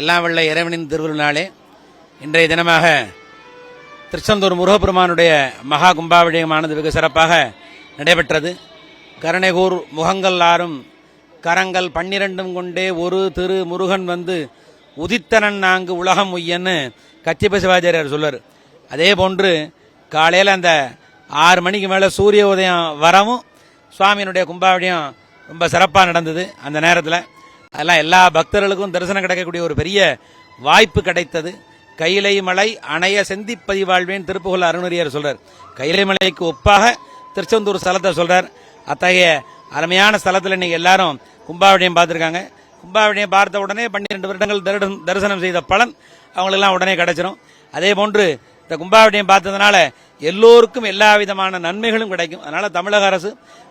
எல்லாம் வெள்ள இறைவனின் திருவிழாலே இன்றைய தினமாக திருச்செந்தூர் முருகப்பெருமானுடைய மகா கும்பாபிஷேகமானது வெகு சிறப்பாக நடைபெற்றது. கருணைகூர் முகங்கள் ஆறும் கரங்கள் பன்னிரண்டும் கொண்டே ஒரு திரு முருகன் வந்து உதித்தனன் நான்கு உலகம் உய்யன்னு கச்சிப்ப சிவாச்சாரியார் சொல்வார் அதே போன்று காலையில் அந்த ஆறு மணிக்கு மேலே சூரிய உதயம் வரவும் சுவாமியினுடைய கும்பாபிஷேகம் ரொம்ப சிறப்பாக நடந்தது. அந்த நேரத்தில் அதெல்லாம் எல்லா பக்தர்களுக்கும் தரிசனம் கிடைக்கக்கூடிய ஒரு பெரிய வாய்ப்பு கிடைத்தது. கைலை மலை அணைய செந்திப்பதி வாழ்வேன் திருப்புகழ் அருணரியார் சொல்றார். கைலை மலைக்கு ஒப்பாக திருச்செந்தூர் ஸ்தலத்தை சொல்றார். அத்தகைய அருமையான ஸ்தலத்தில் இன்னைக்கு எல்லாரும் கும்பாவிடயம் பார்த்துருக்காங்க. கும்பாவிடயம் பார்த்த உடனே பன்னிரெண்டு வருடங்கள் தரிசனம் செய்த பலன் அவங்களுக்கெல்லாம் உடனே கிடைச்சிடும் அதே போன்று இந்த கும்பாவிடயம் பார்த்ததுனால எல்லோருக்கும் எல்லா விதமான நன்மைகளும் கிடைக்கும். அதனால தமிழக அரசு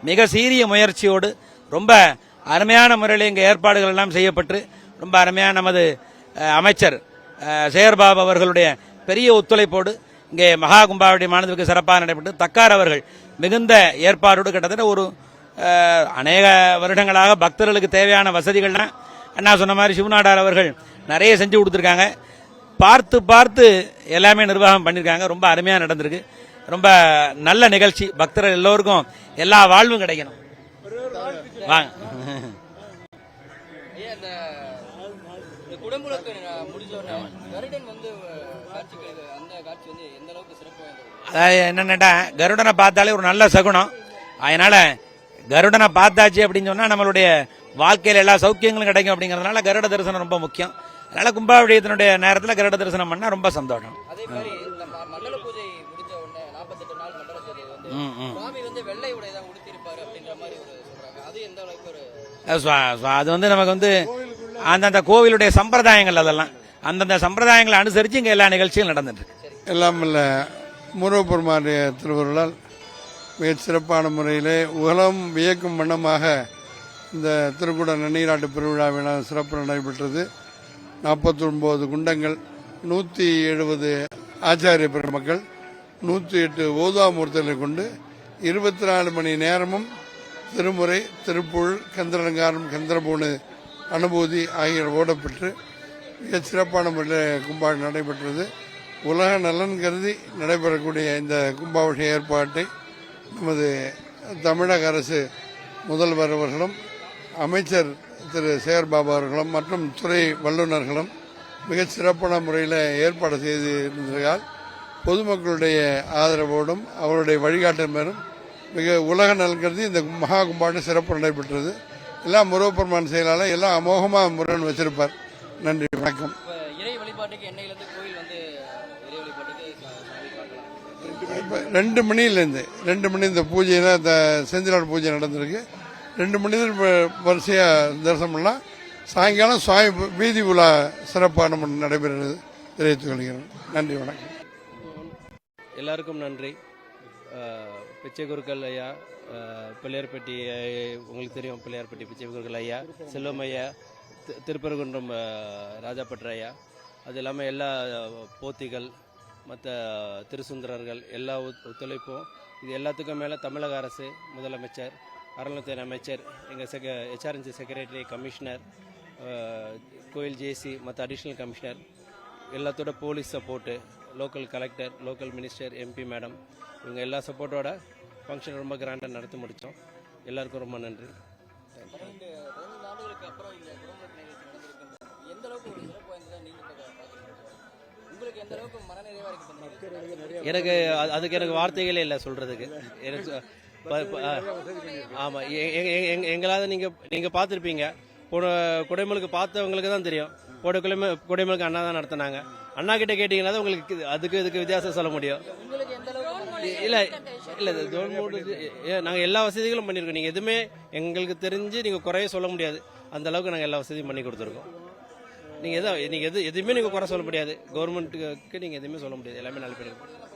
மிக சீரிய முயற்சியோடு ரொம்ப அருமையான முறையில் இங்கே ஏற்பாடுகள் எல்லாம் செய்யப்பட்டு ரொம்ப அருமையான நமது அமைச்சர் அஹ், சேகர்பாபு அவர்களுடைய பெரிய ஒத்துழைப்போடு இங்கே மகா மாணவர்களுக்கு சிறப்பாக நடைபெற்று தக்கார் அவர்கள் மிகுந்த ஏற்பாடோடு கிட்டத்தட்ட ஒரு அநேக வருடங்களாக பக்தர்களுக்கு தேவையான வசதிகள்லாம் அண்ணா சொன்ன மாதிரி சிவநாடார் அவர்கள் நிறைய செஞ்சு கொடுத்துருக்காங்க. பார்த்து பார்த்து எல்லாமே நிர்வாகம் பண்ணியிருக்காங்க. ரொம்ப அருமையாக நடந்திருக்கு. ரொம்ப நல்ல நிகழ்ச்சி. பக்தர்கள் எல்லோருக்கும் எல்லா வாழ்வும் கிடைக்கணும். வாங்க. அதாவது என்னென்னட்டா கருடனை பார்த்தாலே ஒரு நல்ல சகுனம். அதனால கருடனை பார்த்தாச்சு அப்படின்னு சொன்னா நம்மளுடைய வாழ்க்கையில எல்லா சௌக்கியங்களும் கிடைக்கும் அப்படிங்கறதுனால கருட தரிசனம் ரொம்ப முக்கியம். அதனால கும்பாபிஷேகத்தினுடைய நேரத்தில் கருட தரிசனம் பண்ணா ரொம்ப சந்தோஷம். ம- மண்டல அது வந்து நமக்கு வந்து அந்தந்த கோவிலுடைய சம்பிரதாயங்கள் அதெல்லாம். அந்தந்த சம்பிரதாயங்களை அனுசரித்து இங்கே எல்லா நிகழ்ச்சியும் நடந்துட்டு எல்லாம் வல்ல முருகப்பெருமானுடைய திருவருளால் மிக சிறப்பான முறையிலே உலகம் வியக்கும் வண்ணமாக இந்த திருக்குட நன்னீராட்டு பெருவிழாவினால் சிறப்பு நடைபெற்றது. நாற்பத்தி ஒன்பது குண்டங்கள் நூற்றி எழுபது ஆச்சாரிய பெருமக்கள் நூற்றி எட்டு ஓதாமூர்த்திகளை கொண்டு இருபத்தி நாலு மணி நேரமும் திருமுறை திருப்புள் கந்திரலங்காரம் கந்திரபூணு அனுபூதி ஆகியவை ஓடப்பெற்று மிக சிறப்பான முறையில் கும்பாடு நடைபெற்றது. உலக நலன் கருதி நடைபெறக்கூடிய இந்த கும்பாபிஷேக ஏற்பாட்டை நமது தமிழக அரசு முதல்வர் அவர்களும் அமைச்சர் திரு. சேகர்பாபு அவர்களும் மற்றும் துறை வல்லுநர்களும் மிக சிறப்பான முறையில் ஏற்பாடு செய்து இருந்ததால் பொதுமக்களுடைய ஆதரவோடும் அவருடைய வழிகாட்டல் மேலும் மிக உலக நலன் கருதி இந்த மகா கும்பாடு சிறப்பு நடைபெற்றது. எல்லாம் முருகப்பெருமான் செயலாளர் எல்லாம் அமோகமாக முருகன் வச்சிருப்பார். நன்றி வணக்கம். ரெண்டு மணிலேருந்து ரெண்டு மணி இந்த பூஜை தான் இந்த செந்திலாடு பூஜை நடந்திருக்கு. ரெண்டு மணி வரிசையாக தரிசனம் பண்ணலாம். சாயங்காலம் சுவாமி வீதி உலா சிறப்பாக நம்ம நடைபெறுகிறது. தெரிவித்துக் கொள்கிறேன். நன்றி வணக்கம். எல்லாருக்கும் நன்றி. பிச்சை குருக்கள் ஐயா பிள்ளையார்பட்டி உங்களுக்கு தெரியும் பிள்ளையார்பட்டி பிச்சை குருக்கள் ஐயா செல்வம் ஐயா தி- திருப்பரங்குன்றம் அஹ், ஐயா. அது இல்லாமல் எல்லா போத்திகள் மற்ற திருசுந்தரர்கள் எல்லா ஒத்துழைப்பும் இது எல்லாத்துக்கும் மேலே தமிழக அரசு முதலமைச்சர் அறநிலையத்துறை அமைச்சர் எங்கள் செக ஹெச்ஆர்என்சி செக்ரட்டரி கமிஷனர் கோயில் ஜேசி மற்ற அடிஷ்னல் கமிஷனர் எல்லாத்தோட police support local collector local minister MP madam இவங்க எல்லா சப்போர்ட்டோட ஃபங்க்ஷன் ரொம்ப கிராண்டாக நடத்தி முடித்தோம் எல்லாருக்கும் ரொம்ப நன்றி? எனக்கு அது- அதுக்கு எனக்கு வார்த்தைகளே இல்லை சொல்கிறதுக்கு எனக்கு ஆமாம் எங்களாவது நீங்கள் நீங்கள் பார்த்துருப்பீங்க. குடைமலுக்கு பார்த்தவங்களுக்கு தான் தெரியும். கோடை குடைம குடைமலுக்கு அண்ணா தான் நடத்தினாங்க. அண்ணா கிட்ட கேட்டிங்கன்னா தான் உங்களுக்கு அதுக்கு இதுக்கு வித்தியாசம் சொல்ல முடியும். உங்களுக்கு எந்த அளவுக்கு இல்ல இல்ல இது தோல் மூடு ஏ- நாங்க எல்லா வசதிகளும் பண்ணிருக்கோம். நீங்க எதுவுமே எங்களுக்கு தெரிஞ்சு நீங்க குறைய சொல்ல முடியாது. அந்த அளவுக்கு நாங்க எல்லா வசதியும் பண்ணி கொடுத்துருக்கோம். நீங்க எதோ நீங்க எது எதுவுமே நீங்க குறை சொல்ல முடியாது. கவர்மெண்ட்டுக்கு நீங்க எதுவுமே சொல்ல முடியாது. எல்லாமே நல்ல பண்ணிருக்கோம்